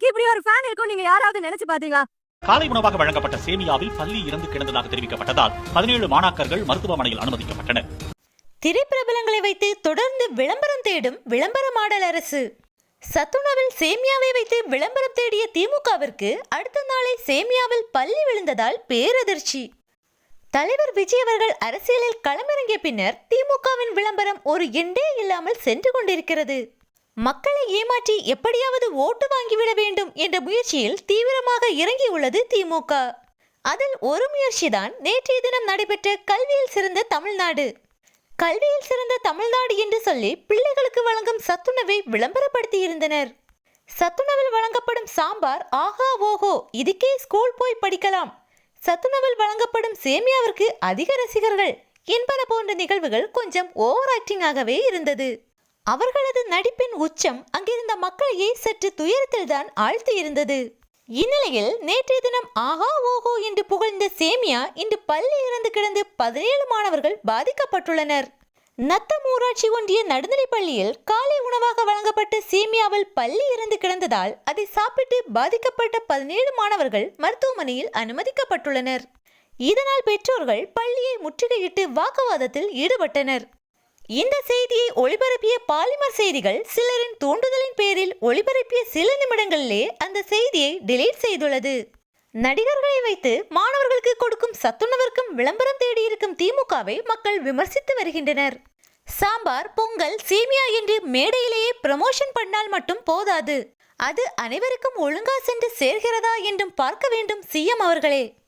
நமக்கு இப்படி ஒரு ஃபேன் இருக்கும் நீங்க யாராவது நினைச்சு பாத்தீங்களா? காலை உணவாக வழங்கப்பட்ட சேமியாவில் பள்ளி இறந்து கிடந்ததாக தெரிவிக்கப்பட்டதால் பதினேழு மாணாக்கர்கள் மருத்துவமனையில் அனுமதிக்கப்பட்டனர். திரைப்பிரபலங்களை வைத்து தொடர்ந்து விளம்பரம் தேடும் விளம்பர மாடல் அரசு. சத்துணவில் சேமியாவை வைத்து விளம்பரம் தேடிய திமுகவிற்கு அடுத்த நாளே சேமியாவில் பள்ளி விழுந்ததால் பேரதிர்ச்சி. தலைவர் விஜய் அவர்கள் அரசியலில் களமிறங்கிய பின்னர் திமுகவின் விளம்பரம் ஒரு எண்டே இல்லாமல் சென்று கொண்டிருக்கிறது. மக்களை ஏமாற்றி எப்படியாவது ஓட்டு வாங்கிவிட வேண்டும் என்ற முயற்சியில் தீவிரமாக இறங்கியுள்ளது திமுக. அதில் ஒரு முயற்சிதான் நேற்றைய தினம் நடைபெற்ற கல்வியில் சிறந்த தமிழ்நாடு. கல்வியில் சிறந்த தமிழ்நாடு என்று சொல்லி பிள்ளைகளுக்கு வழங்கும் சத்துணவை விளம்பரப்படுத்தி இருந்தனர் சத்துணவில் வழங்கப்படும் சாம்பார் ஆஹா ஓஹோ இதுக்கே ஸ்கூல் போய் படிக்கலாம். சத்துணவில் வழங்கப்படும் சேமியாவிற்கு அதிக ரசிகர்கள் என்பன போன்ற நிகழ்வுகள் கொஞ்சம் ஓவர் ஆக்டிங்காகவே இருந்தது. அவர்களது நடிப்பின் உச்சம் அங்கிருந்த மக்களையே சற்று துயரத்தில்தான் ஆழ்த்தி இருந்தது இந்நிலையில் நேற்றைய தினம் ஆஹா ஓஹோ என்று புகழ்ந்த சேமியா இன்று பள்ளி இறந்து கிடந்து பதினேழு மாணவர்கள் பாதிக்கப்பட்டுள்ளனர். நத்தம் ஊராட்சி ஒன்றிய நடுநிலைப் பள்ளியில் காலை உணவாக வழங்கப்பட்ட சேமியாவில் பள்ளி இறந்து கிடந்ததால் அதை சாப்பிட்டு பாதிக்கப்பட்ட பதினேழு மாணவர்கள் மருத்துவமனையில் அனுமதிக்கப்பட்டுள்ளனர். இதனால் பெற்றோர்கள் பள்ளியை முற்றுகையிட்டு வாக்குவாதத்தில் ஈடுபட்டனர். இந்த செய்தியை ஒளிபரப்பிய பாலிமர் செய்திகள் சிலரின் தூண்டுதலின் பேரில் ஒளிபரப்பிய சில நிமிடங்களிலே அந்த செய்தியை டிலீட் செய்துள்ளது. நடிகர்களை வைத்து மாணவர்களுக்கு கொடுக்கும் சத்துணவிற்கும் விளம்பரம் தேடியிருக்கும் திமுகவை மக்கள் விமர்சித்து வருகின்றனர். சாம்பார் பொங்கல் சீமியா என்று மேடையிலேயே ப்ரமோஷன் பண்ணால் மட்டும் போதாது. அது அனைவருக்கும் ஒழுங்கா சென்று சேர்கிறதா என்றும் பார்க்க வேண்டும் சிஎம் அவர்களே.